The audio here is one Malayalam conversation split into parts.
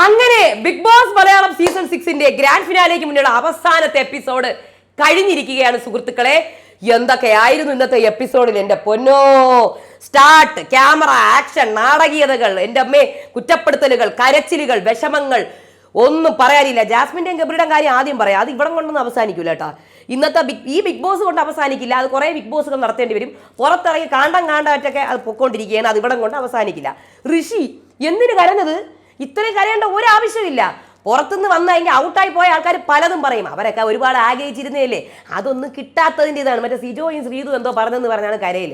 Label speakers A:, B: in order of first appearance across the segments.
A: അങ്ങനെ ബിഗ് ബോസ് മലയാളം സീസൺ സിക്സിന്റെ ഗ്രാൻഡ് ഫിനാലേക്ക് മുന്നിലുള്ള അവസാനത്തെ എപ്പിസോഡ് കഴിഞ്ഞിരിക്കുകയാണ് സുഹൃത്തുക്കളെ. എന്തൊക്കെയായിരുന്നു ഇന്നത്തെ എപ്പിസോഡിൽ എന്റെ പൊന്നോ? സ്റ്റാർട്ട് ക്യാമറ ആക്ഷൻ നാടകീയതകൾ എന്റെ അമ്മേ കുറ്റപ്പെടുത്തലുകൾ കരച്ചിലുകൾ വിഷമങ്ങൾ. ഒന്നും പറയാനില്ല. ജാസ്മിന്റെയും ഗബ്രിയുടെ കാര്യം ആദ്യം പറയാം. അത് ഇവിടം കൊണ്ടൊന്നും അവസാനിക്കൂല കേട്ടാ. ഇന്നത്തെ ബിഗ് ഈ ബിഗ് ബോസ് കൊണ്ട് അവസാനിക്കില്ല. അത് കുറേ ബിഗ് ബോസുകൾ നടത്തേണ്ടി വരും. പുറത്തിറങ്ങി കാണ്ടം കാണ്ടായിട്ടൊക്കെ അത് പൊക്കോണ്ടിരിക്കുകയാണ്. അത് ഇവിടം കൊണ്ട് അവസാനിക്കില്ല. ഋഷി എന്തിനു കരഞ്ഞത്? ഇത്രയും കരയേണ്ട ഒരു ആവശ്യമില്ല പുറത്തുനിന്ന് വന്നു കഴിഞ്ഞാൽ ഔട്ടായി പോയ ആൾക്കാർ പലതും പറയും. അവരൊക്കെ ഒരുപാട് ആഗ്രഹിച്ചിരുന്നതല്ലേ? അതൊന്നും കിട്ടാത്തതിന്റെ ഇതാണ് മറ്റേ സിജോയും ശ്രീതു എന്തോ പറഞ്ഞെന്ന് പറഞ്ഞാണ് കരയിൽ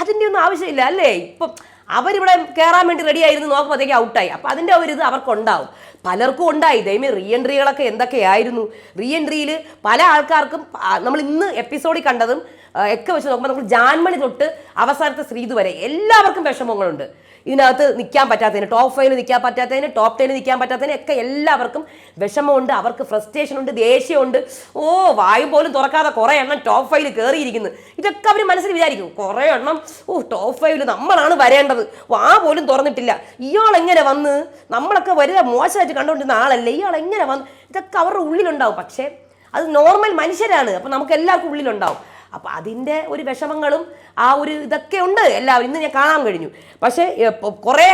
A: അതിന്റെ ഒന്നും ആവശ്യമില്ല അല്ലേ? ഇപ്പം അവരിവിടെ കയറാൻ വേണ്ടി റെഡി ആയിരുന്നു. നോക്കുമ്പോഴത്തേക്ക് ഔട്ടായി. അപ്പം അതിന്റെ ഒരു ഇത് അവർക്കുണ്ടാവും. പലർക്കും ഉണ്ടായി. ദൈമി റീ എൻട്രികളൊക്കെ എന്തൊക്കെയായിരുന്നു? റീ എൻട്രിയിൽ പല ആൾക്കാർക്കും നമ്മൾ ഇന്ന് എപ്പിസോഡിൽ കണ്ടതും ഒക്കെ വെച്ച് നോക്കുമ്പോൾ നമുക്ക് ജാൻമണി തൊട്ട് അവസാനത്തെ ശ്രീതു വരെ എല്ലാവർക്കും വിഷമങ്ങളുണ്ട്. ഇതിനകത്ത് നിൽക്കാൻ പറ്റാത്തതിന് ടോപ്പ് ഫൈവിൽ നിൽക്കാൻ പറ്റാത്തതിന് ടോപ്പ് ടെനിൽ നിൽക്കാൻ പറ്റാത്തതിന് ഒക്കെ എല്ലാവർക്കും വിഷമമുണ്ട്. അവർക്ക് ഫ്രസ്ട്രേഷൻ ഉണ്ട് ദേഷ്യമുണ്ട്. ഓ വായു പോലും തുറക്കാതെ കുറേ എണ്ണം ടോപ്പ് ഫൈവിൽ കയറിയിരിക്കുന്നു ഇതൊക്കെ അവർ മനസ്സിൽ വിചാരിക്കും കുറേ എണ്ണം ഓ ടോപ്പ് ഫൈവിൽ നമ്മളാണ് വരേണ്ടത്. വാ പോലും തുറന്നിട്ടില്ല. ഇയാൾ എങ്ങനെ വന്ന്? നമ്മളൊക്കെ വരിക മോശമായിട്ട് കണ്ടുകൊണ്ടിരുന്ന ആളല്ലേ? ഇയാൾ എങ്ങനെ വന്ന്? ഇതൊക്കെ അവരുടെ ഉള്ളിലുണ്ടാവും. പക്ഷേ അത് നോർമൽ മനുഷ്യരാണ്. അപ്പം നമുക്ക് എല്ലാവർക്കും ഉള്ളിലുണ്ടാവും. അപ്പം അതിന്റെ ഒരു വിഷമങ്ങളും ആ ഒരു ഇതൊക്കെ ഉണ്ട്. എല്ലാവരും ഇന്ന് ഞാൻ കാണാൻ കഴിഞ്ഞു. പക്ഷേ കുറെ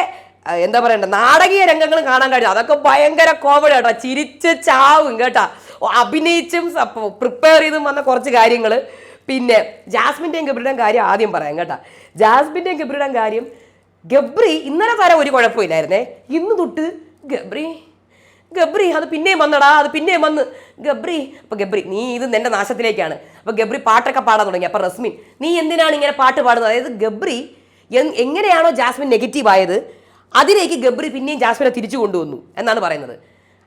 A: എന്താ പറയണ്ട നാടകീയ രംഗങ്ങൾ കാണാൻ കഴിഞ്ഞു. അതൊക്കെ ഭയങ്കര കോമഡി കേട്ടോ ചിരിച്ച് ചാവും കേട്ടാ. അഭിനയിച്ചും പ്രിപ്പയർ ചെയ്തും വന്ന കുറച്ച് കാര്യങ്ങൾ. പിന്നെ ജാസ്മിന്റെയും ഗബ്രിയുടെയും കാര്യം ആദ്യം പറയാം കേട്ടാ. ജാസ്മിന്റെയും ഗബ്രിയുടെയും കാര്യം ഗബ്രി ഇന്നലെ തരം ഒരു കുഴപ്പമില്ലായിരുന്നേ. ഇന്ന് തൊട്ട് ഗബ്രി ഗബ്രി അത് പിന്നെയും വന്നടാ അത് പിന്നെയും വന്ന്. ഗബ്രി അപ്പൊ ഗബ്രി നീ ഇത് നിന്റെ നാശത്തിലേക്കാണ്. അപ്പൊ ഗബ്രി പാട്ടൊക്കെ പാടാൻ തുടങ്ങി. അപ്പോൾ റസ്മിൻ നീ എന്തിനാണ് ഇങ്ങനെ പാട്ട് പാടുന്നത്? അതായത് ഗബ്രി എങ്ങനെയാണോ ജാസ്മിൻ നെഗറ്റീവ് ആയത് അതിലേക്ക് ഗബ്രി പിന്നെയും ജാസ്മിനെ തിരിച്ചു കൊണ്ടുവന്നു എന്നാണ് പറയുന്നത്.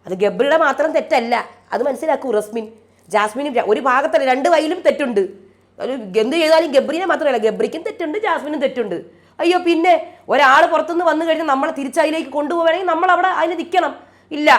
A: അത് ഗബ്രിയുടെ മാത്രം തെറ്റല്ല. അത് മനസ്സിലാക്കൂ റസ്മിൻ. ജാസ്മിനും ഒരു ഭാഗത്തല്ല രണ്ട് വൈയിലും തെറ്റുണ്ട്. എന്ത് ചെയ്താലും ഗബ്രിനെ മാത്രമല്ല ഗബ്രിക്കും തെറ്റുണ്ട് ജാസ്മിനും തെറ്റുണ്ട്. അയ്യോ പിന്നെ ഒരാൾ പുറത്തുനിന്ന് വന്നു കഴിഞ്ഞാൽ നമ്മളെ തിരിച്ചതിലേക്ക് കൊണ്ടുപോകണമെങ്കിൽ നമ്മൾ അവിടെ അതിന് നിൽക്കണം. ഇല്ല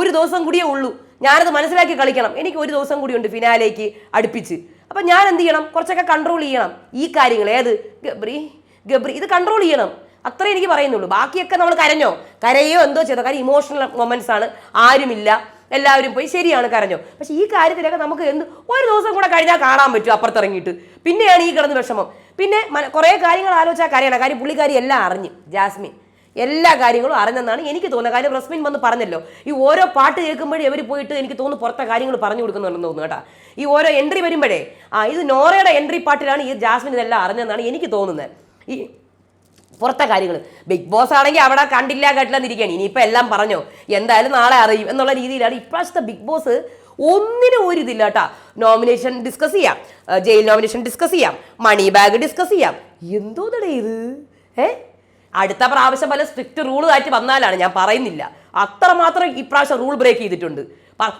A: ഒരു ദിവസം കൂടിയേ ഉള്ളൂ. ഞാനത് മനസ്സിലാക്കി കളിക്കണം. എനിക്ക് ഒരു ദിവസം കൂടിയുണ്ട് ഫിനാലേക്ക് അടുപ്പിച്ച്. അപ്പം ഞാൻ എന്ത് ചെയ്യണം? കുറച്ചൊക്കെ കൺട്രോൾ ചെയ്യണം. ഈ കാര്യങ്ങൾ ഏത്? ഗബ്രി ഗബ്രി ഇത് കൺട്രോൾ ചെയ്യണം. അത്രേ എനിക്ക് പറയുന്നുള്ളൂ. ബാക്കിയൊക്കെ നമ്മൾ കരഞ്ഞോ? കരയോ എന്തോ ചെയ്തോ? കാര്യം ഇമോഷണൽ മൊമെന്റ്സ് ആണ്. ആരുമില്ല. എല്ലാവരും പോയി ശരിയാണ് കരഞ്ഞോ? പക്ഷേ ഈ കാര്യത്തിലൊക്കെ നമുക്ക് എന്ത്? ഒരു ദിവസം കൂടെ കഴിഞ്ഞാൽ കാണാൻ പറ്റും അപ്പുറത്തിറങ്ങിയിട്ട്. പിന്നെയാണ് ഈ കിടന്ന് വിഷമം. പിന്നെ കുറേ കാര്യങ്ങൾ ആലോചിച്ചാൽ കരയണം. കാര്യം പുള്ളിക്കാരി എല്ലാം അറിഞ്ഞ്. ജാസ്മിൻ. എല്ലാ കാര്യങ്ങളും അറിഞ്ഞെന്നാണ് എനിക്ക് തോന്നുന്നത്. കാര്യം റസ്മിൻ വന്ന് പറഞ്ഞല്ലോ ഈ ഓരോ പാട്ട് കേൾക്കുമ്പോഴേ ഇവർ പോയിട്ട് എനിക്ക് തോന്നുന്നു പുറത്തെ കാര്യങ്ങൾ പറഞ്ഞു കൊടുക്കുന്നുണ്ടെന്ന് തോന്നുന്നു കേട്ടോ. ഈ ഓരോ എൻട്രി വരുമ്പോഴേ ആ ഇത് നോറയുടെ എൻട്രി പാട്ടിലാണ് ഈ ജാസ്മിൻ ഇതെല്ലാം അറിഞ്ഞെന്നാണ് എനിക്ക് തോന്നുന്നത്. ഈ പുറത്തെ കാര്യങ്ങൾ ബിഗ് ബോസ് ആണെങ്കിൽ അവിടെ കണ്ടില്ല കേട്ടില്ലെന്നിരിക്കുകയാണ് ഇനിയിപ്പോൾ എല്ലാം പറഞ്ഞോ എന്തായാലും നാളെ അറിയും എന്നുള്ള രീതിയിലാണ് ഇപ്രാവശ്യത്തെ ബിഗ് ബോസ് ഒന്നിനും ഒരു ഇതില്ല കേട്ടോ. നോമിനേഷൻ ഡിസ്കസ് ചെയ്യാം ജയിൽ നോമിനേഷൻ ഡിസ്കസ് ചെയ്യാം മണി ബാഗ് ഡിസ്കസ് ചെയ്യാം. എന്തോന്നടേ ഇത്? ഏ? അടുത്ത പ്രാവശ്യം പല സ്ട്രിക്റ്റ് റൂൾ ആയിട്ട് വന്നാലാണ് ഞാൻ പറയുന്നില്ല. അത്രമാത്രം ഇപ്രാവശ്യം റൂൾ ബ്രേക്ക് ചെയ്തിട്ടുണ്ട്.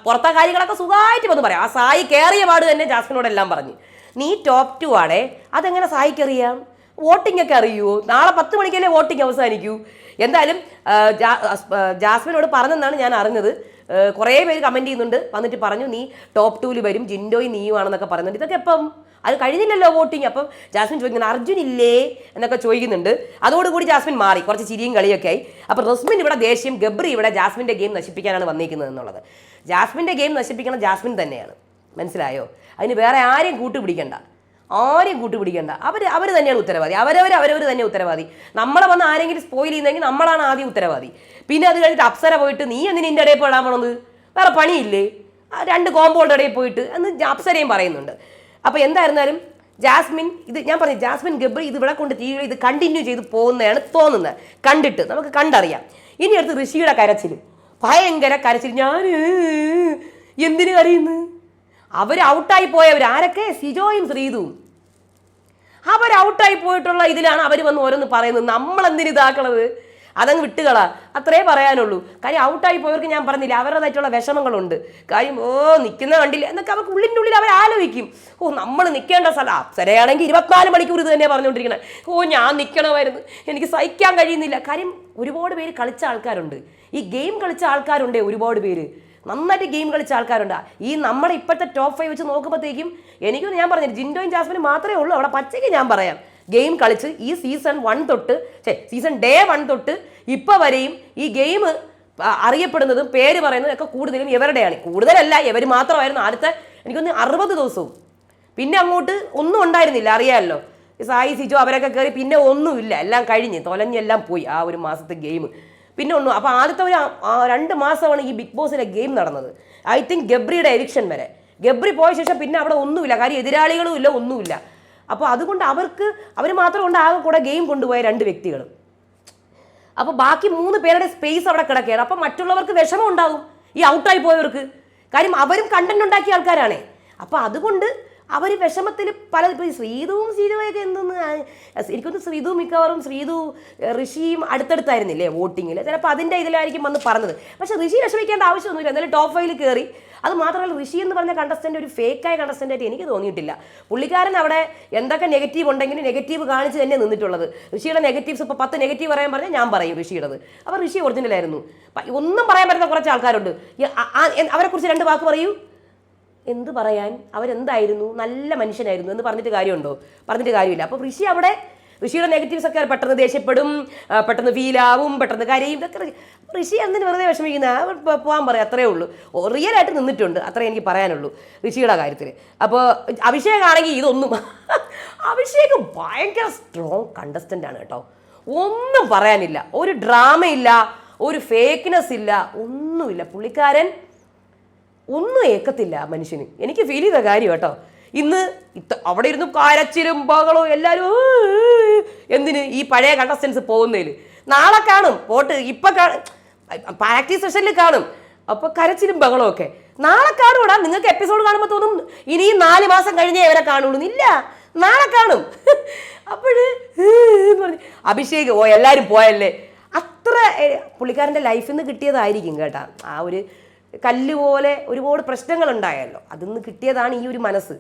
A: പുറത്തെ കാര്യങ്ങളൊക്കെ സുഖമായിട്ട് വന്ന് പറയാം. ആ സായി കയറിയ പാട് തന്നെ ജാസ്മിനോടെല്ലാം പറഞ്ഞു. നീ ടോപ്പ് ടു ആണേ അതെങ്ങനെ സായിക്കറിയാം വോട്ടിംഗ് ഒക്കെ അറിയുമോ നാളെ പത്ത് മണിക്കല്ലേ വോട്ടിംഗ് അവസാനിക്കൂ. എന്തായാലും ജാസ്മിനോട് പറഞ്ഞെന്നാണ് ഞാൻ അറിഞ്ഞത്. കുറേ പേര് കമന്റ് ചെയ്യുന്നുണ്ട്. വന്നിട്ട് പറഞ്ഞു നീ ടോപ്പ് ടൂവിൽ വരും ജിൻഡോയും നീയുമാണെന്നൊക്കെ പറയുന്നുണ്ട്. ഇതൊക്കെ എപ്പം? അത് കഴിഞ്ഞില്ലല്ലോ വോട്ടിംഗ്. അപ്പം ജാസ്മിൻ ചോദിക്കുന്നത് അർജുൻ ഇല്ലേ? എന്നൊക്കെ ചോദിക്കുന്നുണ്ട്. അതോടുകൂടി ജാസ്മിൻ മാറി. കുറച്ച് ചിരിയും കളിയൊക്കെ ആയി അപ്പോൾ റസ്മിൻ ഇവിടെ ദേഷ്യം ഗബ്രി ഇവിടെ ജാസ്മിന്റെ ഗെയിം നശിപ്പിക്കാനാണ് വന്നിരിക്കുന്നത് എന്നുള്ളത്. ജാസ്മിന്റെ ഗെയിം നശിപ്പിക്കണം ജാസ്മിൻ തന്നെയാണ്. മനസ്സിലായോ? അതിന് വേറെ ആരെയും കൂട്ടുപിടിക്കണ്ട. ആരെയും കൂട്ടുപിടിക്കണ്ട. അവർ അവർ തന്നെയാണ് ഉത്തരവാദി. അവരവർ അവരവർ തന്നെ ഉത്തരവാദി. നമ്മളെ വന്ന് ആരെങ്കിലും സ്പോയിൽ ചെയ്യുന്നെങ്കിൽ നമ്മളാണ് ആദ്യം ഉത്തരവാദി. പിന്നെ അത് കഴിഞ്ഞിട്ട് അപ്സര പോയിട്ട് നീ എന്തിന് ഇന്റെ ഇടയിൽ പോടാൻ പോണത്? വേറെ പണിയില്ലേ? രണ്ട് കോമ്പൗണ്ട് ഇടയിൽ പോയിട്ട് എന്ന് അപ്സരയും പറയുന്നുണ്ട്. അപ്പോൾ എന്തായിരുന്നാലും ജാസ്മിൻ ഇത് ഞാൻ പറഞ്ഞു ജാസ്മിൻ ഗബ്രി ഇത് ഇവിടെ കൊണ്ട് തീരെ ഇത് കണ്ടിന്യൂ ചെയ്ത് പോകുന്നതാണ് തോന്നുന്നത്. കണ്ടിട്ട് നമുക്ക് കണ്ടറിയാം. ഇനി അടുത്ത് ഋഷിയുടെ കരച്ചിൽ ഭയങ്കര കരച്ചിൽ ഞാൻ എന്തിനു കരയുന്നു? അവർ ഔട്ടായി പോയവർ ആരൊക്കെ? സിജോയും ശ്രീതുവും അവർ ഔട്ടായി പോയിട്ടുള്ള ഇതിലാണ് അവർ വന്ന് ഓരോന്ന് പറയുന്നത്. നമ്മൾ എന്തിനു ഇതാക്കണത്? അതങ്ങ് വിട്ടുകളാ. അത്രേ പറയാനുള്ളൂ. കാര്യം ഔട്ടായി പോയവർക്ക് ഞാൻ പറഞ്ഞില്ല അവരുടേതായിട്ടുള്ള വിഷമങ്ങളുണ്ട്. കാര്യം ഓ നിൽക്കുന്ന കണ്ടില്ല? എന്നൊക്കെ അവർക്ക് ഉള്ളിന്റെ ഉള്ളിൽ അവർ ആലോചിക്കും. ഓ നമ്മൾ നിൽക്കേണ്ട സ്ഥലം അപ്സരയാണെങ്കിൽ ഇരുപത്തിനാല് മണിക്കൂർ ഇത് തന്നെ പറഞ്ഞുകൊണ്ടിരിക്കണം. ഓ ഞാൻ നിൽക്കണമായിരുന്നു എനിക്ക് സഹിക്കാൻ കഴിയുന്നില്ല. കാര്യം ഒരുപാട് പേര് കളിച്ച ആൾക്കാരുണ്ട്. ഈ ഗെയിം കളിച്ച ആൾക്കാരുണ്ട് ഒരുപാട് പേര്. നന്നായിട്ട് ഗെയിം കളിച്ച ആൾക്കാരുണ്ട്. ഈ നമ്മുടെ ഇപ്പോഴത്തെ ടോപ്പ് ഫൈവ് വെച്ച് നോക്കുമ്പോഴത്തേക്കും എനിക്കൊന്ന് ഞാൻ പറഞ്ഞു ജിൻഡോയും ജാസ്മിനും മാത്രമേ ഉള്ളൂ. അവിടെ പച്ചയ്ക്ക് ഞാൻ പറയാം. ഗെയിം കളിച്ച് ഈ സീസൺ വൺ തൊട്ട് സീസൺ ഡേ വൺ തൊട്ട് ഇപ്പോൾ വരെയും ഈ ഗെയിം അറിയപ്പെടുന്നതും പേര് പറയുന്നതും ഒക്കെ കൂടുതലും ഇവരുടെയാണ്. കൂടുതലല്ല ഇവർ മാത്രമായിരുന്നു. ആദ്യത്തെ എനിക്കൊന്ന് അറുപത് ദിവസവും. പിന്നെ അങ്ങോട്ട് ഒന്നും ഉണ്ടായിരുന്നില്ല അറിയാമല്ലോ സായി സിജോ അവരൊക്കെ കയറി പിന്നെ ഒന്നുമില്ല. എല്ലാം കഴിഞ്ഞ് തൊലഞ്ഞെല്ലാം പോയി ആ ഒരു മാസത്തെ ഗെയിം പിന്നെ ഒന്നും അപ്പോൾ ആദ്യത്തെ ഒരു രണ്ട് മാസമാണ് ഈ ബിഗ് ബോസിലെ ഗെയിം നടന്നത്. ഐ തിങ്ക് ഗബ്രിയുടെ എവിക്ഷൻ വരെ. ഗബ്രി പോയ ശേഷം പിന്നെ അവിടെ ഒന്നുമില്ല. കാര്യം എതിരാളികളും ഇല്ല ഒന്നുമില്ല. അപ്പോൾ അതുകൊണ്ട് അവർക്ക് അവർ മാത്രം കൊണ്ട് ആകെ കൂടെ ഗെയിം കൊണ്ടുപോയ രണ്ട് വ്യക്തികൾ അപ്പോൾ ബാക്കി മൂന്ന് പേരുടെ സ്പേസ് അവിടെ കിടക്കുകയാണ്. അപ്പോൾ മറ്റുള്ളവർക്ക് വിഷമം ഉണ്ടാവും ഈ ഔട്ടായി പോയവർക്ക്. കാര്യം അവരും കണ്ടന്റ് ഉണ്ടാക്കിയ ആൾക്കാരാണേ. അപ്പോൾ അതുകൊണ്ട് അവർ വിഷമത്തിൽ പല ഇപ്പോൾ ശ്രീതുവും ശ്രീതുവൊക്കെ എന്തെന്ന് എനിക്കൊന്ന് ശ്രീതു മിക്കവാറും ശ്രീതു ഋഷിയും അടുത്തടുത്തായിരുന്നില്ലേ വോട്ടിങ്ങിൽ ചിലപ്പോൾ അതിന്റെ ഇതിലായിരിക്കും വന്ന് പറഞ്ഞത്. പക്ഷേ ഋഷി വിഷമിക്കേണ്ട ആവശ്യമൊന്നുമില്ല. എന്നാലും ടോപ്പ് ഫൈവിൽ കയറി അത് മാത്രമല്ല ഋഷി എന്ന് പറഞ്ഞ കണ്ടസ്റ്റന്റ് ഒരു ഫേക്കായ കണ്ടസ്റ്റന്റ് ആയിട്ട് എനിക്ക് തോന്നിയിട്ടില്ല. പുള്ളിക്കാരൻ അവിടെ എന്തൊക്കെ നെഗറ്റീവ് ഉണ്ടെങ്കിലും നെഗറ്റീവ് കാണിച്ച് തന്നെ നിന്നിട്ടുള്ളത്. ഋഷിയുടെ നെഗറ്റീവ്സ് ഇപ്പോൾ പത്ത് നെഗറ്റീവ് പറയാൻ പറഞ്ഞാൽ ഞാൻ പറയും ഋഷിയുടേത്. അപ്പോൾ ഋഷി ഒറിജിനലായിരുന്നു ഒന്നും പറയാൻ പറ്റുന്ന കുറച്ച് ആൾക്കാരുണ്ട്. അവരെക്കുറിച്ച് രണ്ട് വാക്ക് പറയൂ. എന്ത് പറയാൻ? അവരെന്തായിരുന്നു? നല്ല മനുഷ്യനായിരുന്നു എന്ന് പറഞ്ഞിട്ട് കാര്യമുണ്ടോ? പറഞ്ഞിട്ട് കാര്യമില്ല. അപ്പോൾ ഋഷി അവിടെ ഋഷിയുടെ നെഗറ്റീവ്സ് ഒക്കെ പെട്ടെന്ന് ദേഷ്യപ്പെടും പെട്ടെന്ന് ഫീലാവും പെട്ടെന്ന് കരയും ഇതൊക്കെ ഋഷി എന്തിന് വെറുതെ വിഷമിക്കുന്ന? പോകാൻ പറയാം. അത്രേ ഉള്ളൂ. റിയൽ ആയിട്ട് നിന്നിട്ടുണ്ട്. അത്രേ എനിക്ക് പറയാനുള്ളൂ ഋഷിയുടെ കാര്യത്തിൽ അപ്പോൾ അഭിഷേകാണെങ്കിൽ ഇതൊന്നും അഭിഷേക് ഭയങ്കര സ്ട്രോങ് കണ്ടസ്റ്റന്റ് ആണ് കേട്ടോ. ഒന്നും പറയാനില്ല. ഒരു ഡ്രാമയില്ല ഒരു ഫേക്ക്നെസ് ഇല്ല ഒന്നുമില്ല. പുള്ളിക്കാരൻ ഒന്നും ഏക്കത്തില്ല ആ മനുഷ്യന്. എനിക്ക് ഫീൽ ചെയ്ത കാര്യം കേട്ടോ. ഇന്ന് ഇത്ത അവിടെ ഇരുന്ന് കാരച്ചിലും ബഹളവും എല്ലാവരും "ഏ, ഏ, എന്തിന് ഈ പഴയ കണ്ടസ്റ്റൻസ് പോകുന്നതിൽ നാളെ കാണും പോട്ട് ഇപ്പൊ പ്രാക്ടീസ് സെഷനിൽ കാണും. അപ്പൊ കരച്ചിലും ബഹളവും ഒക്കെ. നാളെ കാണൂടാ നിങ്ങൾക്ക് എപ്പിസോഡ് കാണുമ്പോൾ തോന്നും ഇനിയും നാല് മാസം കഴിഞ്ഞേ ഇവരെ കാണുള്ളൂ ഇല്ല നാളെ കാണും. അപ്പോഴ് പറഞ്ഞു. അഭിഷേക് ഓ എല്ലാവരും പോയല്ലേ? അത്ര പുള്ളിക്കാരന്റെ ലൈഫിൽ നിന്ന് കിട്ടിയതായിരിക്കും കേട്ടാ. ആ ഒരു കല്ല് പോലെ ഒരുപാട് പ്രശ്നങ്ങൾ ഉണ്ടായല്ലോ അതിൽ കിട്ടിയതാണ് ഈ ഒരു മനസ്സ്.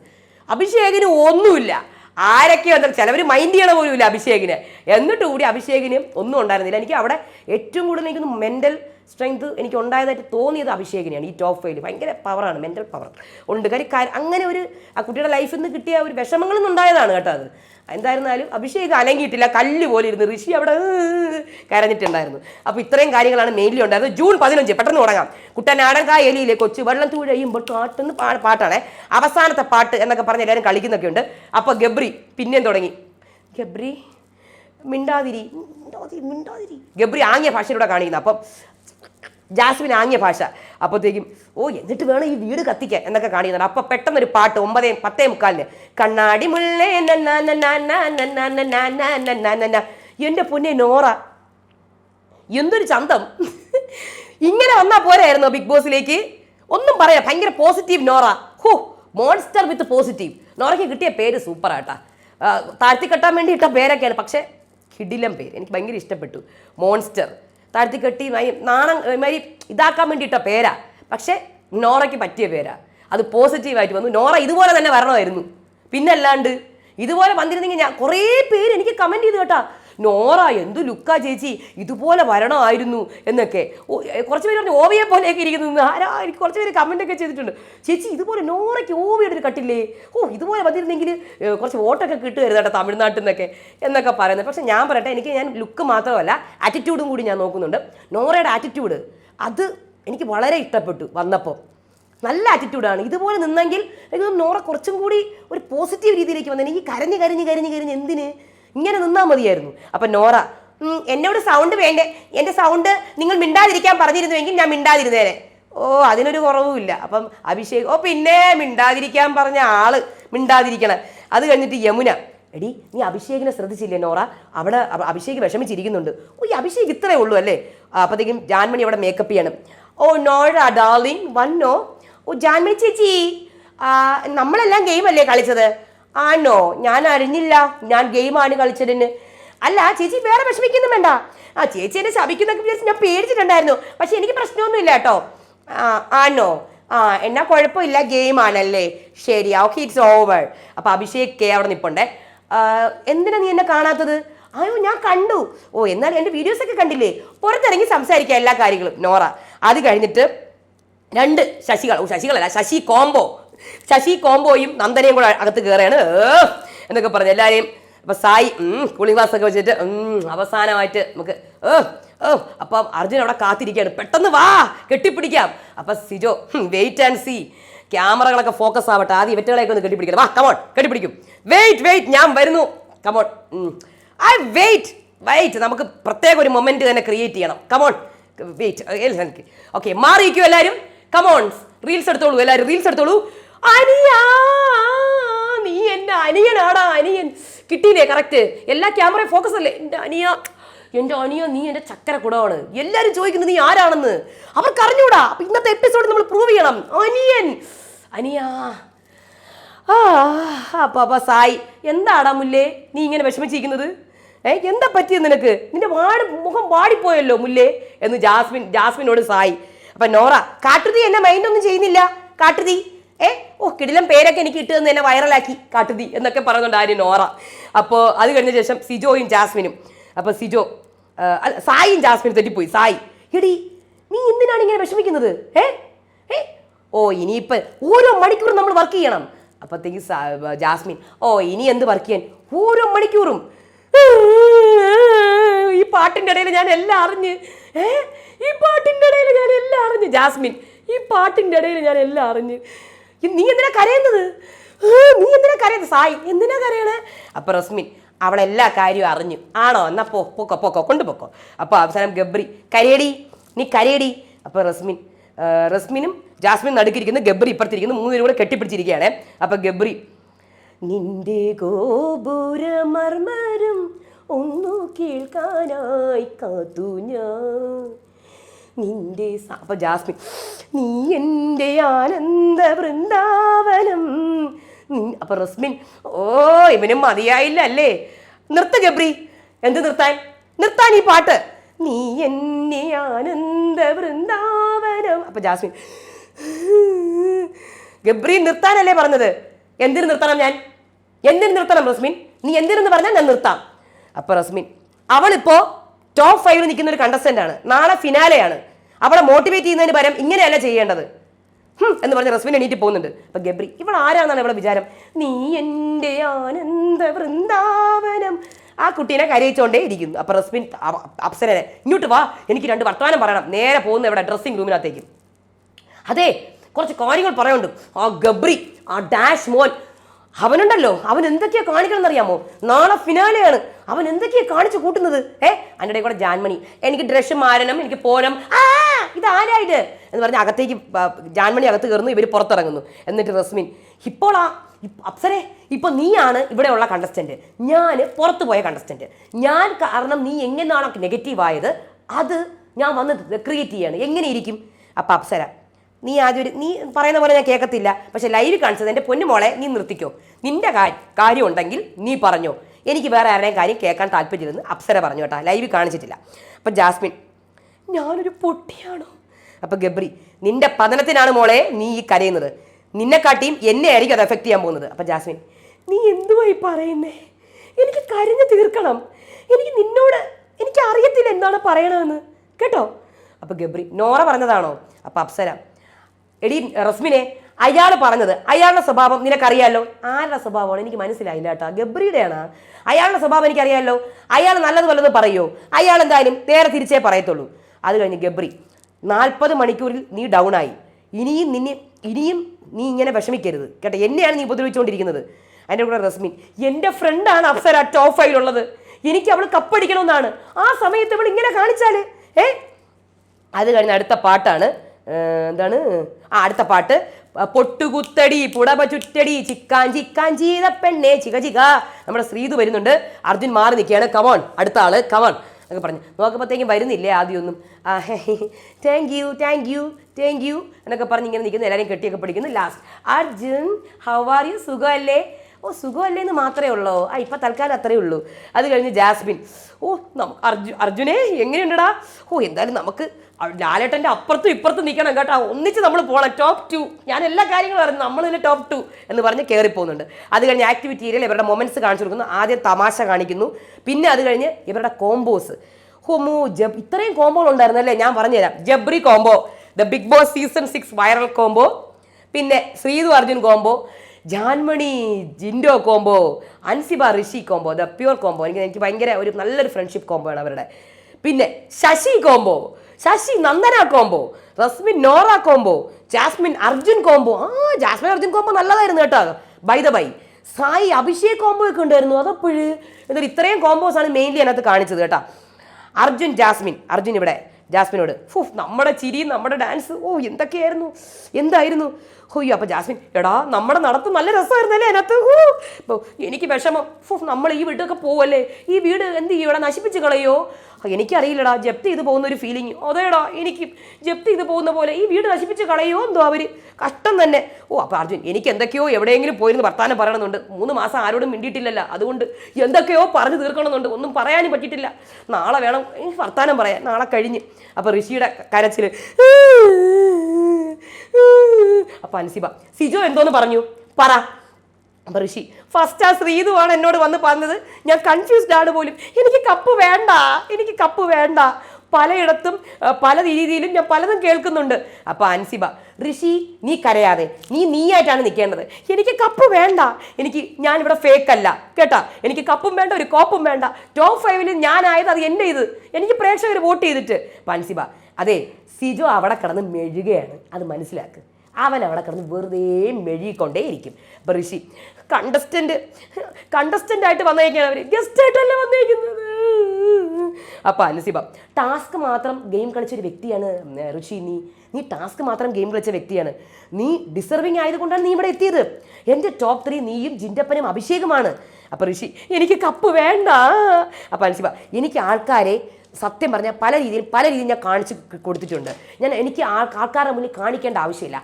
A: അഭിഷേകിന് ഒന്നുമില്ല. ആരൊക്കെ വന്നിട്ട് ചിലവർ മൈൻഡ് ചെയ്യണ പോലും ഇല്ല അഭിഷേകിന്. എന്നിട്ട് കൂടി അഭിഷേകിന് ഒന്നും ഉണ്ടായിരുന്നില്ല. എനിക്ക് അവിടെ ഏറ്റവും കൂടുതൽ എനിക്കൊന്ന് മെന്റൽ സ്ട്രെങ്ത് എനിക്ക് ഉണ്ടായതായിട്ട് തോന്നിയത് അഭിഷേകിനെയാണ്. ഈ ടോപ്പ് ഫൈവിൽ ഭയങ്കര പവറാണ് മെന്റൽ പവർ ഉണ്ട്. കാര്യം അങ്ങനെ ഒരു ആ കുട്ടിയുടെ ലൈഫിൽ നിന്ന് കിട്ടിയ ഒരു വിഷമങ്ങളിൽ നിന്നുണ്ടായതാണ് കേട്ടോ അത്. എന്തായിരുന്നാലും അഭിഷേക് അനങ്ങിയിട്ടില്ല കല്ല് പോലെ ഇരുന്ന് ഋഷി അവിടെ കരഞ്ഞിട്ടുണ്ടായിരുന്നു. അപ്പോൾ ഇത്രയും കാര്യങ്ങളാണ് മെയിൻലി ഉണ്ടായിരുന്നത്. ജൂൺ പതിനഞ്ച് പെട്ടെന്ന് തുടങ്ങാം. കുട്ടനാടൻ കായലിയിലെ കൊച്ചു വെള്ളം തൂഴയുമ്പോൾ പാട്ടെന്ന് പാ പാട്ടാണ്. അവസാനത്തെ പാട്ട് എന്നൊക്കെ പറഞ്ഞ് എല്ലാവരും കളിക്കുന്നൊക്കെ ഉണ്ട്. അപ്പോൾ ഗബ്രി പിന്നെയും തുടങ്ങി. ഗബ്രി മിണ്ടാതിരി മിണ്ടാതിരി മിണ്ടാതിരി. ഗബ്രി ആംഗ്യ ഭാഷയിലൂടെ കാണിക്കുന്നത് അപ്പം ജാസ്മിൻ ആംഗ്യ ഭാഷ അപ്പോഴത്തേക്കും ഓ എന്നിട്ട് വേണം ഈ വീട് കത്തിക്കാൻ എന്നൊക്കെ കാണിക്കുന്നുണ്ട് അപ്പം പെട്ടെന്നൊരു പാട്ട് ഒമ്പതേ പത്തേ മുക്കാലിന് കണ്ണാടി മുള്ളേ എന്റെ പൊന്നെ നോറ എന്തൊരു ചന്തം ഇങ്ങനെ വന്നാൽ പോരായിരുന്നു ബിഗ് ബോസിലേക്ക് ഒന്നും പറയാം ഭയങ്കര പോസിറ്റീവ് നോറ ഹോ മോൺസ്റ്റർ വിത്ത് പോസിറ്റീവ് നോറയ്ക്ക് കിട്ടിയ പേര് സൂപ്പറാട്ടാ താഴ്ത്തി കെട്ടാൻ വേണ്ടി ഇട്ട പേരൊക്കെയാണ് പക്ഷേ കിടിലം പേര് എനിക്ക് ഭയങ്കര ഇഷ്ടപ്പെട്ടു മോൺസ്റ്റർ താഴ്ത്തി കെട്ടി നാണം മാതിരി ഇതാക്കാൻ വേണ്ടിയിട്ട പേരാ. പക്ഷേ നോറയ്ക്ക് പറ്റിയ പേരാ. അത് പോസിറ്റീവായിട്ട് വന്നു. നോറ ഇതുപോലെ തന്നെ വരണമായിരുന്നു. പിന്നല്ലാണ്ട് ഇതുപോലെ വന്നിരുന്നെങ്കിൽ ഞാൻ കുറേ പേര് എനിക്ക് കമന്റ് ചെയ്തു കേട്ടാ. നോറ എന്തു ലുക്കാ ചേച്ചി? ഇതുപോലെ വരണമായിരുന്നു എന്നൊക്കെ. കുറച്ച് പേര് പറഞ്ഞു ഓവിയെ പോലെയൊക്കെ ഇരിക്കുന്നു ആരാ എനിക്ക് കുറച്ച് പേര് ഒക്കെ ചെയ്തിട്ടുണ്ട്. ചേച്ചി ഇതുപോലെ നോറയ്ക്ക് ഓവിയുടെ ഒരു കട്ടില്ലേ? ഓ ഇതുപോലെ വന്നിരുന്നെങ്കിൽ കുറച്ച് വോട്ടൊക്കെ കിട്ടുമായിരുന്നു കേട്ടോ തമിഴ്നാട്ടിൽ നിന്നൊക്കെ എന്നൊക്കെ പറയുന്നത്. പക്ഷെ ഞാൻ പറയട്ടെ എനിക്ക് ഞാൻ ലുക്ക് മാത്രമല്ല ആറ്റിറ്റ്യൂഡും കൂടി ഞാൻ നോക്കുന്നുണ്ട്. നോറയുടെ ആറ്റിറ്റ്യൂഡ് അത് എനിക്ക് വളരെ ഇഷ്ടപ്പെട്ടു വന്നപ്പോൾ. നല്ല ആറ്റിറ്റ്യൂഡാണ് ഇതുപോലെ നിന്നെങ്കിൽ എനിക്ക് നോറ കുറച്ചും കൂടി ഒരു പോസിറ്റീവ് രീതിയിലേക്ക് വന്നേനെ ഈ കരഞ്ഞ് കരഞ്ഞ് കരഞ്ഞ് കരഞ്ഞ് എന്തിന്? ഇങ്ങനെ നിന്നാൽ മതിയായിരുന്നു. അപ്പം നോറ എന്നോട് സൗണ്ട് വേണ്ടേ? എന്റെ സൗണ്ട് നിങ്ങൾ മിണ്ടാതിരിക്കാൻ പറഞ്ഞിരുന്നുവെങ്കിൽ ഞാൻ മിണ്ടാതിരുന്നേനെ. ഓ അതിനൊരു കുറവുമില്ല അപ്പം അഭിഷേക് ഓ പിന്നെ മിണ്ടാതിരിക്കാൻ പറഞ്ഞ ആൾ മിണ്ടാതിരിക്കണം. അത് കഴിഞ്ഞിട്ട് യമുന എടി നീ അഭിഷേകിനെ ശ്രദ്ധിച്ചില്ലേ നോറ? അവിടെ അഭ- അഭിഷേക് വിഷമിച്ചിരിക്കുന്നുണ്ട്. ഓ ഈ അഭിഷേക് ഇത്രേ ഉള്ളൂ അല്ലേ? അപ്പോഴത്തേക്കും ജാൻമണി അവിടെ മേക്കപ്പ് ചെയ്യണം. ഓ നോഴ ഡാർലിംഗ് വന്നോ? ഓ ജാൻമണി ചേച്ചി നമ്മളെല്ലാം ഗെയിം അല്ലേ കളിച്ചത്? ആണോ? ഞാൻ അറിഞ്ഞില്ല. ഞാൻ ഗെയിമാണ് കളിച്ചതിന് അല്ല ചേച്ചി വേറെ വിഷമിക്കുന്നു വേണ്ട. ആ ചേച്ചി എന്നെ ശപിക്കുന്നൊക്കെ വിചാരിച്ച് ഞാൻ പേടിച്ചിട്ടുണ്ടായിരുന്നു. പക്ഷെ എനിക്ക് പ്രശ്നമൊന്നുമില്ല കേട്ടോ. ആ ആണോ? ആ എന്നാ കുഴപ്പമില്ല. ഗെയിം ആണല്ലേ. ശരി ഓക്കെ ഇറ്റ്സ് ഓവർ അപ്പൊ അഭിഷേക് കെ അവിടെ നിൽപ്പുണ്ടേ എന്തിനാ നീ എന്നെ കാണാത്തത്? അയ്യോ ഞാൻ കണ്ടു. ഓ എന്നാൽ എന്റെ വീഡിയോസ് ഒക്കെ കണ്ടില്ലേ? പുറത്തിറങ്ങി സംസാരിക്കാം എല്ലാ കാര്യങ്ങളും. നോറ. അത് കഴിഞ്ഞിട്ട് രണ്ട് ശശികൾ. ഓ ശശികളല്ല ശശി കോംബോ. ശശി കോംബോയും നന്ദനയും കൂടെ അകത്ത് കയറുകയാണ് എന്നൊക്കെ പറഞ്ഞു എല്ലാവരെയും അപ്പൊ സായി കൂളിംഗ് ഗ്ലാസ് ഒക്കെ വെച്ചിട്ട് അവസാനമായിട്ട് നമുക്ക് ഓ ഓ അപ്പൊ അർജുൻ അവിടെ കാത്തിരിക്കുകയാണ്. പെട്ടെന്ന് വാ കെട്ടിപ്പിടിക്കാം. അപ്പൊ സിജോ വെയിറ്റ് ആൻഡ് സി ക്യാമറകളൊക്കെ ഫോക്കസ് ആവട്ടെ ആദ്യം ഇവറ്റകളെയൊക്കെ ഒന്ന് കെട്ടിപ്പിടിക്കണം. വാ കമോൺ കെട്ടിപ്പിടിക്കും. വെയിറ്റ് വെയിറ്റ് ഞാൻ വരുന്നു. കമോൺ ഐ വെയിറ്റ് വെയിറ്റ് നമുക്ക് പ്രത്യേക ഒരു മൊമെന്റ് തന്നെ ക്രിയേറ്റ് ചെയ്യണം. കമോൺ വെയിറ്റ് ഓക്കെ മാറിയിരിക്കും എല്ലാവരും കമോൺ റീൽസ് എടുത്തോളൂ. എല്ലാവരും റീൽസ് എടുത്തോളൂ. അനിയാ നീ എന്റെ അനിയനാടാ അനിയൻ. കിട്ടിയില്ലേ കറക്റ്റ് എല്ലാ ക്യാമറയും ഫോക്കസ് അല്ലേ? എന്റെ അനിയ എന്റെ അനിയ നീ എന്റെ ചക്കര കുടമാണ് എല്ലാവരും ചോദിക്കുന്നത് നീ ആരാണെന്ന്? അവർക്ക് അറിഞ്ഞൂടാ. അപ്പൊ ഇന്നത്തെ എപ്പിസോഡ് നമ്മൾ പ്രൂവ് ചെയ്യണം. അനിയൻ. അനിയാ. ആ അപ്പൊ സായി എന്താടാ മുല്ലേ? നീ ഇങ്ങനെ വിഷമിച്ചിരിക്കുന്നത്? ഏ എന്താ പറ്റിയത് നിനക്ക്? നിന്റെ വാട് മുഖം വാടിപ്പോയല്ലോ മുല്ലേ? എന്ന് ജാസ്മിൻ ജാസ്മിനോട് സായി. അപ്പൊ നോറ കാട്ടുതീ എന്നെ മൈൻഡ് ഒന്നും ചെയ്യുന്നില്ല. കാട്ടുതീ ഏ? ഓ കിടിലം പേരൊക്കെ എനിക്ക് ഇട്ടുതന്ന് എന്നെ വൈറലാക്കി കാട്ടുതി എന്നൊക്കെ പറയുന്നുണ്ട് ആര് നോറ. അപ്പോൾ അത് കഴിഞ്ഞ ശേഷം സിജോയും ജാസ്മിനും. അപ്പോൾ സിജോ സായിയും ജാസ്മിനും തെറ്റിപ്പോയി. സായി എടി നീ എന്തിനാണ് ഇങ്ങനെ വിഷമിക്കുന്നത്? ഏ? ഏ? ഓ ഇനിയിപ്പോൾ ഓരോ മണിക്കൂറും നമ്മൾ വർക്ക് ചെയ്യണം. അപ്പോഴത്തേക്ക് ജാസ്മിൻ ഓ ഇനി എന്ത് വർക്ക് ചെയ്യാൻ? ഓരോ മണിക്കൂറും. ഈ പാട്ടിന്റെ ഇടയിൽ ഞാൻ എല്ലാം അറിഞ്ഞ് ഏ? ഈ പാട്ടിന്റെ ഇടയിൽ ഞാൻ എല്ലാം അറിഞ്ഞ് ജാസ്മിൻ ഈ പാട്ടിന്റെ ഇടയിൽ ഞാൻ എല്ലാം അറിഞ്ഞ്. നീ എന്തിനാ കരയുന്നത്? നീ എന്തിനാ കരയുന്നത്? സായി എന്തിനാ കരയണേ? അപ്പൊ റസ്മിൻ അവളെല്ലാ കാര്യവും അറിഞ്ഞു ആണോ? എന്നാ പോ പൊക്കോ പൊക്കോ കൊണ്ടുപോക്കോ അപ്പോൾ അവസാനം ഗബ്രി കരയടി നീ കരയടി. അപ്പോൾ റസ്മിൻ റസ്മിനും ജാസ്മിൻ നടുക്കിരിക്കുന്നു ഗബ്രി ഇപ്പുറത്തിരിക്കുന്നു മൂന്നുപേരും കൂടെ കെട്ടിപ്പിടിച്ചിരിക്കുകയാണ്. അപ്പോൾ ഗബ്രി നിന്റെ ഗോപുരമർമരം ഒന്നു കേൾക്കാനായി കാത്തു ഞാൻ. നിന്റെ സ- അപ്പൊ ജാസ്മിൻ നീ എന്റെ ആനന്ദ വൃന്ദാവനം. അപ്പൊ റസ്മിൻ ഓ ഇവനും മതിയായില്ല അല്ലേ നിർത്ത ഗബ്രി എന്ത് നിർത്താൻ? നിർത്താൻ ഈ പാട്ട്. നീ എന്നെ ആനന്ദ വൃന്ദാവനം. അപ്പൊ ജാസ്മിൻ ഗബ്രി നിർത്താനല്ലേ പറഞ്ഞത്? എന്തിനു നിർത്തണം ഞാൻ? എന്തിനു നിർത്തണം റസ്മിൻ? നീ എന്തിനെന്ന് പറഞ്ഞാൽ ഞാൻ നിർത്താം. അപ്പൊ റസ്മിൻ അവളിപ്പോ ടോപ്പ് ഫൈവിൽ നിൽക്കുന്ന ഒരു കണ്ടസ്റ്റന്റ് ആണ്. നാളെ ഫിനാലെയാണ് അവളെ മോട്ടിവേറ്റ് ചെയ്യുന്നതിന് പകരം ഇങ്ങനെയല്ല ചെയ്യേണ്ടത്. എന്ന് പറഞ്ഞ് റസ്മിൻ എണീറ്റ് പോകുന്നുണ്ട്. അപ്പൊ ഗബ്രി ഇവൾ ആരാന്നാണ് ഇവളെ വിചാരം? നീ എന്റെ ആനന്ദ വൃന്ദാവനം. ആ കുട്ടീനെ കരയിച്ചുകൊണ്ടേ ഇരിക്കുന്നു. അപ്പൊ റസ്മിൻ അപ്സരനെ ഇങ്ങോട്ട് വാ എനിക്ക് രണ്ട് വർത്തമാനം പറയണം. നേരെ പോകുന്ന ഇവിടെ ഡ്രസ്സിംഗ് റൂമിനകത്തേക്ക് അതെ കുറച്ച് കാര്യങ്ങൾ പറയുന്നുണ്ട്. ആ ഗബ്രി ആ ഡാഷ് മോൻ അവനുണ്ടല്ലോ. അവൻ എന്തൊക്കെയാ കാണിക്കണം എന്നറിയാമോ നാളെ ഫിനാലെയാണ് അവൻ എന്തൊക്കെയാ കാണിച്ചു കൂട്ടുന്നത്? ഏ അതിന്റെ കൂടെ ജാൻമണി. എനിക്ക് ഡ്രസ്സ് മാരണം എനിക്ക് പോരം ആ ഇത് ആരായിട്ട് എന്ന് പറഞ്ഞ് അകത്തേക്ക് ജാൻമണി അകത്ത് കയറുന്നു ഇവർ പുറത്തിറങ്ങുന്നു. എന്നിട്ട് റസ്മിൻ ഇപ്പോൾ ആ അപ്സരെ ഇപ്പൊ നീയാണ് ഇവിടെയുള്ള കണ്ടസ്റ്റന്റ് ഞാൻ പുറത്തു പോയ കണ്ടസ്റ്റന്റ് ഞാൻ കാരണം നീ എങ്ങനെയാണോ നെഗറ്റീവ് ആയത് അത് ഞാൻ വന്ന് ക്രിയേറ്റ് ചെയ്യാണ്. എങ്ങനെ ഇരിക്കും അപ്പൊ അപ്സര നീ ആദ്യം ഒരു നീ പറയുന്ന പോലെ ഞാൻ കേൾക്കത്തില്ല പക്ഷെ ലൈവ് കാണിച്ചത് എന്റെ പൊന്നുമോളെ നീ നിർത്തിക്കോ. നിന്റെ കാര്യം ഉണ്ടെങ്കിൽ നീ പറഞ്ഞോ. എനിക്ക് വേറെ ആരുടെയും കാര്യം കേൾക്കാൻ താല്പര്യമില്ലെന്ന് അപ്സര പറഞ്ഞു കേട്ടോ. ലൈവ് കാണിച്ചിട്ടില്ല. അപ്പം ജാസ്മിൻ ഞാനൊരു പൊട്ടിയാണോ? അപ്പം ഗബ്രി നിന്റെ പതനത്തിനാണ് മോളെ നീ ഈ കരയുന്നത്. നിന്നെക്കാട്ടിയും എന്നെ ആയിരിക്കും അത് എഫക്റ്റ് ചെയ്യാൻ പോകുന്നത്. അപ്പം ജാസ്മിൻ നീ എന്തുമായി പറയുന്നേ? എനിക്ക് കരഞ്ഞു തീർക്കണം. എനിക്ക് നിന്നോട് എനിക്ക് അറിയത്തില്ല എന്താണ് പറയണതെന്ന്. കേട്ടോ? അപ്പോൾ ഗബ്രി നോറ പറഞ്ഞതാണോ? അപ്പോൾ അപ്സര എടി റസ്മിനെ അയാൾ പറഞ്ഞത് അയാളുടെ സ്വഭാവം നിനക്കറിയാലോ? ആരുടെ സ്വഭാവമാണ്? എനിക്ക് മനസ്സിലായില്ല കേട്ടോ. ഗബ്രിയുടെയാണ്? അയാളുടെ സ്വഭാവം എനിക്കറിയാലോ? അയാൾ നല്ലത് വല്ലതും പറയോ? അയാൾ എന്തായാലും നേരെ തിരിച്ചേ പറയത്തുള്ളൂ. അത് കഴിഞ്ഞ് ഗബ്രി നാൽപ്പത് മണിക്കൂറിൽ നീ ഡൗൺ ആയി. ഇനിയും നിന്നെ ഇനിയും നീ ഇങ്ങനെ വിഷമിക്കരുത്. കേട്ടോ എന്നെയാണ് നീ ഉപദ്രവിച്ചുകൊണ്ടിരിക്കുന്നത്. അതിന്റെ കൂടെ റസ്മിൻ എന്റെ ഫ്രണ്ടാണ് അപ്സര ടോപ്പ് ഫൈവിലുള്ളത് എനിക്ക് അവൾ കപ്പടിക്കണമെന്നാണ് ആ സമയത്ത് അവൾ ഇങ്ങനെ കാണിച്ചാൽ ഏ അത് കഴിഞ്ഞ അടുത്ത പാട്ടാണ് എന്താണ്? ആ അടുത്ത പാട്ട് പൊട്ടുകുത്തടി പുടപ ചുറ്റടി ചിക്കാൻ ചിക്കാൻ ചീത പെണ്ണെ ചിക ചിക. നമ്മുടെ ശ്രീതു വരുന്നുണ്ട്. അർജുൻ മാറി നിൽക്കുകയാണ്. കമോൺ അടുത്ത ആൾ. കമോൺ എന്നൊക്കെ പറഞ്ഞു. നോക്കുമ്പോഴത്തേക്കും വരുന്നില്ലേ ആദ്യമൊന്നും thank you thank you thank you എന്നൊക്കെ പറഞ്ഞ് ഇങ്ങനെ നിൽക്കുന്നു. എല്ലാവരെയും കെട്ടിയൊക്കെ പഠിക്കുന്നു last Arjun how are you സുഖമല്ലേ? ഓ സുഖമല്ലേ എന്ന് മാത്രമേ ഉള്ളൂ? ആ ഇപ്പം തൽക്കാലം അത്രേ ഉള്ളൂ. അത് കഴിഞ്ഞ് ജാസ്മിൻ ഓ നമുക്ക് അർജു അർജുനെ എങ്ങനെയുണ്ടടാ? ഓ എന്തായാലും നമുക്ക് ലാലേട്ടന്റെ അപ്പുറത്തും ഇപ്പുറത്തും നിൽക്കണം കേട്ടോ. ഒന്നിച്ച് നമ്മൾ പോകണം ടോപ്പ് ടു ഞാൻ എല്ലാ കാര്യങ്ങളും അറിയുന്നു നമ്മൾ ഇതിൽ ടോപ്പ് ടു എന്ന് പറഞ്ഞ് കയറി പോകുന്നുണ്ട്. അത് കഴിഞ്ഞ് ആക്ടിവിറ്റി ഏരിയയിൽ ഇവരുടെ മൊമെന്റ്സ് കാണിച്ചു കൊടുക്കുന്നു. ആദ്യം തമാശ കാണിക്കുന്നു. പിന്നെ അത് കഴിഞ്ഞ് ഇവരുടെ കോംബോസ് ഹോമോ ജബ് ഇത്രയും കോംബോകൾ ഉണ്ടായിരുന്നല്ലേ? ഞാൻ പറഞ്ഞുതരാം. Jabri combo the Bigg Boss season six viral combo പിന്നെ Sreethu Arjun combo Janmoni Jinto combo Ansiba Rishi combo the pure combo. എനിക്ക് എനിക്ക് ഭയങ്കര ഒരു നല്ലൊരു ഫ്രണ്ട്ഷിപ്പ് കോംബോ ആണ് അവരുടെ. പിന്നെ Sasi combo Sasi Nandana combo Resmin Nora combo Jasmin Arjun combo. ആ ജാസ്മിൻ അർജുൻ കോംബോ നല്ലതായിരുന്നു കേട്ടോ. By the by Sai Abhishek combo ഒക്കെ ഉണ്ടായിരുന്നു. അതപ്പോഴ്? എന്നിട്ട് ഇത്രയും കോംബോസ് ആണ് മെയിൻലി അതിനകത്ത് കാണിച്ചത് കേട്ടോ. അർജുൻ ജാസ്മിൻ. അർജുൻ ഇവിടെ ജാസ്മിനോട്. ഫുഫ് നമ്മുടെ ചിരിയും നമ്മുടെ ഡാൻസ് ഓ എന്തൊക്കെയായിരുന്നു? എന്തായിരുന്നു? ഹോയ്യോ അപ്പൊ ജാസ്മിൻ എടാ നമ്മുടെ നടത്ത് നല്ല രസമായിരുന്നല്ലേ അതിനകത്ത്. ഇപ്പൊ എനിക്ക് വിഷമം. നമ്മൾ ഈ വീട്ടിലൊക്കെ പോവല്ലേ? ഈ വീട് എന്ത് ചെയ്യും? ഇവിടെ നശിപ്പിച്ച് കളയോ? എനിക്കറിയില്ലടാ ജപ്തി ചെയ്ത് പോകുന്ന ഒരു ഫീലിംഗ് അതേടാ എനിക്ക് ജപ്തി ചെയ്ത് പോകുന്ന പോലെ ഈ വീട് നശിപ്പിച്ച് കളയോ എന്തോ അവർ? കഷ്ടം തന്നെ. ഓ അപ്പൊ അർജുൻ എനിക്ക് എന്തൊക്കെയോ എവിടെയെങ്കിലും പോയിരുന്ന് വർത്താനം പറയണമെന്നുണ്ട്. മൂന്ന് മാസം ആരോടും മിണ്ടിയിട്ടില്ലല്ലോ. അതുകൊണ്ട് എന്തൊക്കെയോ പറഞ്ഞു തീർക്കണമെന്നുണ്ട്. ഒന്നും പറയാനും പറ്റിയിട്ടില്ല. നാളെ വേണം എനിക്ക് വർത്താനം പറയാൻ. നാളെ കഴിഞ്ഞ്. അപ്പൊ ഋഷിയുടെ കരച്ചിൽ. അപ്പൊ അൻസിബ സിജോ എന്തോന്ന് പറഞ്ഞു? പറ. ഋഷി ഫസ്റ്റ് ആ ശ്രീതുവാണ് എന്നോട് വന്ന് പറഞ്ഞത്. ഞാൻ കൺഫ്യൂസ്ഡ് ആണ് പോലും. എനിക്ക് കപ്പ് വേണ്ട. എനിക്ക് കപ്പ് വേണ്ട. പലയിടത്തും പല രീതിയിലും ഞാൻ പലതും കേൾക്കുന്നുണ്ട്. അപ്പൊ അൻസിബ ഋഷി നീ കരയാതെ. നീ നീയായിട്ടാണ് നിൽക്കേണ്ടത് എനിക്ക് കപ്പ് വേണ്ട. എനിക്ക് ഞാൻ ഇവിടെ ഫേക്ക് അല്ല. കേട്ടാ? എനിക്ക് കപ്പും വേണ്ട ഒരു കോപ്പും വേണ്ട. ടോപ്പ് ഫൈവിൽ ഞാനായത് അത് എന്റെ ഇത്. എനിക്ക് പ്രേക്ഷകർ വോട്ട് ചെയ്തിട്ട്. അപ്പൊ അൻസിബ അതെ സിജോ അവിടെ കിടന്ന് മെഴുകയാണ്. അത് മനസ്സിലാക്ക്. അവൻ അവിടെ കിടന്ന് വെറുതെ മെഴുകിക്കൊണ്ടേയിരിക്കും. അപ്പം ഋഷി കണ്ടസ്റ്റന്റ് കണ്ടസ്റ്റന്റ് ആയിട്ട് വന്നേക്കാണ് അവർ ഗസ്റ്റ് ആയിട്ടല്ല വന്നേക്കുന്നത്. അപ്പം അനുസിബ ടാസ്ക് മാത്രം ഗെയിം കളിച്ച ഒരു വ്യക്തിയാണ് ഋഷി. നീ നീ ടാസ്ക് മാത്രം ഗെയിം കളിച്ച വ്യക്തിയാണ്. നീ ഡിസർവിങ് ആയതുകൊണ്ടാണ് നീ ഇവിടെ എത്തിയത്. എന്റെ ടോപ്പ് ത്രീ നീയും ജിൻഡപ്പനും അഭിഷേകമാണ്. അപ്പം ഋഷി എനിക്ക് കപ്പ് വേണ്ട. അപ്പം അനുസിബ എനിക്ക് ആൾക്കാരെ സത്യം പറഞ്ഞാൽ പല രീതിയിൽ പല രീതിയിൽ ഞാൻ കാണിച്ച് കൊടുത്തിട്ടുണ്ട്. ഞാൻ എനിക്ക് ആൾ ആൾക്കാരുടെ മുന്നിൽ കാണിക്കേണ്ട ആവശ്യമില്ല.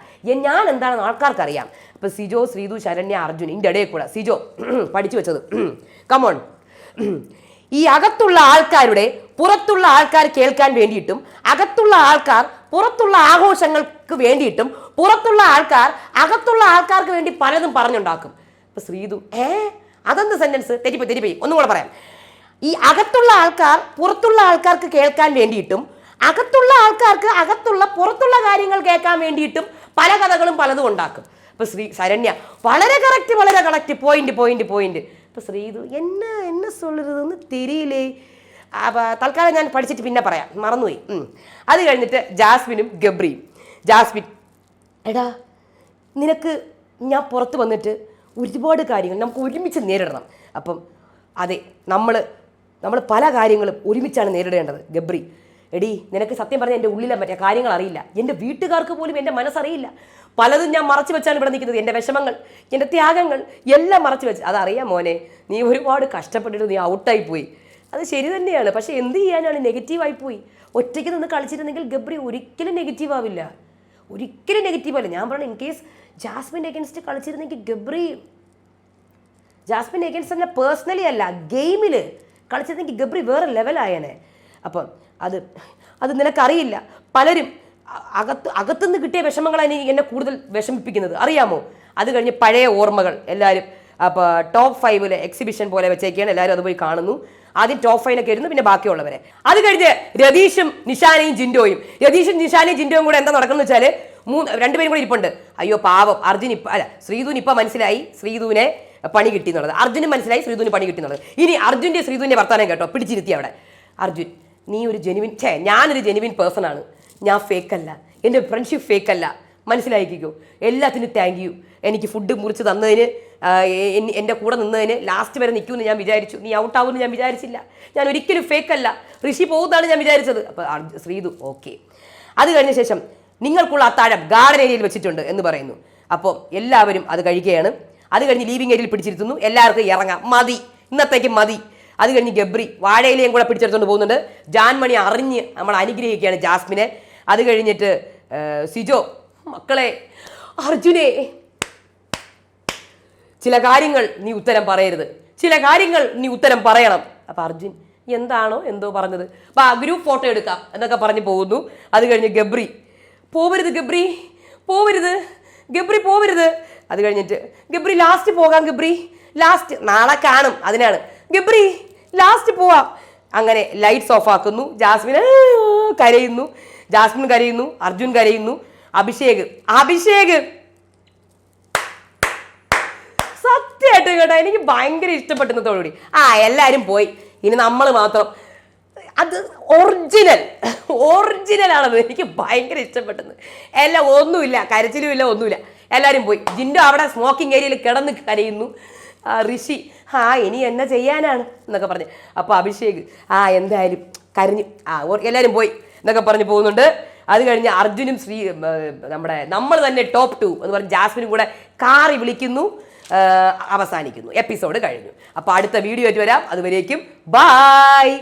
A: ഞാൻ എന്താണെന്ന് ആൾക്കാർക്ക് അറിയാം അപ്പോൾ സിജോ ശ്രീതു ശരണ്യ അർജുൻ ഇതിന്റെ ഇടയിൽ കൂടെ. സിജോ പഠിച്ചു വെച്ചത്. കമോൺ ഈ അകത്തുള്ള ആൾക്കാരുടെ പുറത്തുള്ള ആൾക്കാർ കേൾക്കാൻ വേണ്ടിയിട്ടും അകത്തുള്ള ആൾക്കാർ പുറത്തുള്ള ആഘോഷങ്ങൾക്ക് വേണ്ടിയിട്ടും പുറത്തുള്ള ആൾക്കാർ അകത്തുള്ള ആൾക്കാർക്ക് വേണ്ടി പലതും പറഞ്ഞുണ്ടാക്കും. ഇപ്പം ശ്രീതു ഏ? അതെന്ത് സെന്റൻസ് തെറ്റിപ്പോയി തെറ്റിപ്പോയി. ഒന്നും കൂടെ പറയാം. ഈ അകത്തുള്ള ആൾക്കാർ പുറത്തുള്ള ആൾക്കാർക്ക് കേൾക്കാൻ വേണ്ടിയിട്ടും അകത്തുള്ള ആൾക്കാർക്ക് അകത്തുള്ള പുറത്തുള്ള കാര്യങ്ങൾ കേൾക്കാൻ വേണ്ടിയിട്ടും പല കഥകളും പലതും ഉണ്ടാക്കും. ഇപ്പൊ ശ്രീ ശരണ്യ വളരെ കറക്റ്റ് വളരെ കറക്റ്റ് പോയിന്റ് പോയിന്റ് പോയിന്റ് ഇപ്പൊ ശ്രീതു എന്നെ എന്നെ സൊള്ളരുതെന്ന് തിരിയില്ലേ? തൽക്കാലം ഞാൻ പഠിച്ചിട്ട് പിന്നെ പറയാം. മറന്നുപോയി. അത് കഴിഞ്ഞിട്ട് ജാസ്മിനും ഗബ്രിയും. ജാസ്മിൻ എടാ നിനക്ക് ഞാൻ പുറത്ത് വന്നിട്ട് ഒരുപാട് കാര്യങ്ങൾ നമുക്ക് ഒരുമിച്ച് നേരിടണം. അപ്പം അതെ നമ്മൾ നമ്മൾ പല കാര്യങ്ങളും ഒരുമിച്ചാണ് നേരിടേണ്ടത്. ഗബ്രി എടി നിനക്ക് സത്യം പറഞ്ഞാൽ എന്റെ ഉള്ളിലെ മറ്റേ കാര്യങ്ങൾ അറിയില്ല. എന്റെ വീട്ടുകാർക്ക് പോലും എന്റെ മനസ്സറിയില്ല. പലതും ഞാൻ മറച്ചു വെച്ചാണ് ഇവിടെ നിൽക്കുന്നത്. എന്റെ വിഷമങ്ങൾ എന്റെ ത്യാഗങ്ങൾ എല്ലാം മറച്ചു വെച്ച്. അതറിയാം മോനെ നീ ഒരുപാട് കഷ്ടപ്പെട്ടിട്ട് നീ ഔട്ടായി പോയി. അത് ശരി തന്നെയാണ്. പക്ഷേ എന്ത് ചെയ്യാനാണ്? നെഗറ്റീവായി പോയി. ഒറ്റയ്ക്ക് നിന്ന് കളിച്ചിരുന്നെങ്കിൽ ഗബ്രി ഒരിക്കലും നെഗറ്റീവ് ആവില്ല. ഒരിക്കലും നെഗറ്റീവ് അല്ല. ഞാൻ പറഞ്ഞു ഇൻ കേസ് ജാസ്മിൻ എഗൻസ്റ്റ് കളിച്ചിരുന്നെങ്കിൽ ഗബ്രി ജാസ്മിൻ എഗൻസ്റ്റ് തന്നെ പേഴ്സണലി അല്ല ഗെയിമിൽ കളിച്ചിരുന്നെങ്കിൽ ഗബ്രി വേറെ ലെവലായേനെ അപ്പം അത് അത് നിനക്കറിയില്ല. പലരും അകത്ത് അകത്തുനിന്ന് കിട്ടിയ വിഷമങ്ങളാണ് എന്നെ കൂടുതൽ വിഷമിപ്പിക്കുന്നത്. അറിയാമോ? അത് കഴിഞ്ഞ് പഴയ ഓർമ്മകൾ. എല്ലാവരും അപ്പോൾ ടോപ്പ് ഫൈവിൽ എക്സിബിഷൻ പോലെ വെച്ചേക്കാണ് എല്ലാവരും അത് പോയി കാണുന്നു. ആദ്യം ടോപ്പ് ഫൈവിനൊക്കെ ഇരുന്നു പിന്നെ ബാക്കിയുള്ളവരെ. അത് കഴിഞ്ഞ് രതീഷും നിഷാനയും ജിൻഡോയും. രതീഷും നിഷാനയും ജിൻഡോയും കൂടെ എന്താ നടക്കുന്നത് വെച്ചാൽ മൂന്ന് രണ്ടുപേരും കൂടി ഇരിപ്പുണ്ട്. അയ്യോ പാവം. അർജുൻ ഇപ്പം അല്ല ശ്രീധുവിന് ഇപ്പം മനസ്സിലായി. ശ്രീധുവിനെ പണി കിട്ടി എന്നുള്ളത് അർജുനും മനസ്സിലായി ശ്രീധുവിന് പണി കിട്ടി എന്നുള്ളത് ഇനി അർജുന്റെ ശ്രീധുവിന്റെ വർത്താനം കേട്ടോ. പിടിച്ചിരുത്തി അവിടെ. അർജുൻ നീ ഒരു ജെനുവിൻ ഛേ ഞാനൊരു ജെനുവിൻ പേഴ്സൺ ആണ്. ഞാൻ ഫേക്ക് അല്ല. എന്റെ ഫ്രണ്ട്ഷിപ്പ് ഫേക്ക് അല്ല. മനസ്സിലാക്കിക്കോ എല്ലാത്തിനും താങ്ക് യു എനിക്ക് ഫുഡ് മുറിച്ച് തന്നതിന് എന്റെ കൂടെ നിന്നതിന് ലാസ്റ്റ് വരെ നിൽക്കുമെന്ന് ഞാൻ വിചാരിച്ചു. നീ ഔട്ട് എന്ന് ഞാൻ വിചാരിച്ചില്ല. ഞാൻ ഒരിക്കലും ഫേക്ക് അല്ല. ഋഷി പോകുന്നതാണ് ഞാൻ വിചാരിച്ചത്. അപ്പോൾ ശ്രീതു ഓക്കെ അത് കഴിഞ്ഞ ശേഷം നിങ്ങൾക്കുള്ള അത്താഴം ഗാർഡൻ ഏരിയയിൽ വെച്ചിട്ടുണ്ട് എന്ന് പറയുന്നു. അപ്പോൾ എല്ലാവരും അത് കഴിക്കുകയാണ്. അത് കഴിഞ്ഞ് ലീവിംഗ് ഏരിയയിൽ പിടിച്ചിരുത്തുന്നു. എല്ലാവർക്കും ഇറങ്ങാം. മതി. ഇന്നത്തേക്ക് മതി. അത് കഴിഞ്ഞ് ഗബ്രി വാഴയിലയും കൂടെ പിടിച്ചെടുത്തുകൊണ്ട് പോകുന്നുണ്ട്. ജാൻമണി അറിഞ്ഞ് നമ്മൾ അനുഗ്രഹിക്കുകയാണ് ജാസ്മിനെ. അത് കഴിഞ്ഞിട്ട് സിജോ മക്കളെ അർജുനെ ചില കാര്യങ്ങൾ നീ ഉത്തരം പറയരുത്. ചില കാര്യങ്ങൾ നീ ഉത്തരം പറയണം. അപ്പൊ അർജുൻ എന്താണോ എന്തോ പറഞ്ഞത്? വാ ഗ്രൂപ്പ് ഫോട്ടോ എടുക്കാം എന്നൊക്കെ പറഞ്ഞ് പോകുന്നു. അത് കഴിഞ്ഞ് ഗബ്രി പോവരുത് ഗബ്രി പോവരുത്. ഗബ്രി പോവരുത്. അത് കഴിഞ്ഞിട്ട് ഗബ്രി ലാസ്റ്റ് പോകാം ഗബ്രി. ലാസ്റ്റ് നാളെ കാണും അതിനാണ്. ഗബ്രി ലാസ്റ്റ് പോവാം. അങ്ങനെ ലൈറ്റ്സ് ഓഫ് ആക്കുന്നു. ജാസ്മിൻ കരയുന്നു. ജാസ്മിൻ കരയുന്നു അർജുൻ കരയുന്നു. അഭിഷേക് അഭിഷേക്! സത്യമായിട്ട് കേട്ടോ എനിക്ക് ഭയങ്കര ഇഷ്ടപ്പെട്ടുന്നതോടുകൂടി ആ എല്ലാവരും പോയി. ഇനി നമ്മൾ മാത്രം. അത് ഒറിജിനൽ ആണത് എനിക്ക് ഭയങ്കര ഇഷ്ടപ്പെട്ടത് എല്ലാം ഒന്നുമില്ല കരച്ചിലും ഇല്ല ഒന്നുമില്ല. എല്ലാവരും പോയി. ജിൻഡോ അവിടെ സ്മോക്കിംഗ് ഏരിയയിൽ കിടന്ന് കരയുന്നു. ആ, ഋഷി ആ ഇനി എന്നെ ചെയ്യാനാണ് എന്നൊക്കെ പറഞ്ഞ്. അപ്പോൾ അഭിഷേക് ആ എന്തായാലും കരഞ്ഞു ആ എല്ലാവരും പോയി എന്നൊക്കെ പറഞ്ഞ് പോകുന്നുണ്ട്. അത് കഴിഞ്ഞ് അർജുനും ശ്രീ നമ്മുടെ നമ്മൾ തന്നെ ടോപ്പ് ടു എന്ന് പറഞ്ഞ് ജാസ്മിനും കൂടെ കാറി വിളിക്കുന്നു. അവസാനിക്കുന്നു. എപ്പിസോഡ് കഴിഞ്ഞു. അപ്പോൾ അടുത്ത വീഡിയോ ആയിട്ട് വരാം. അതുവരേക്കും ബായ്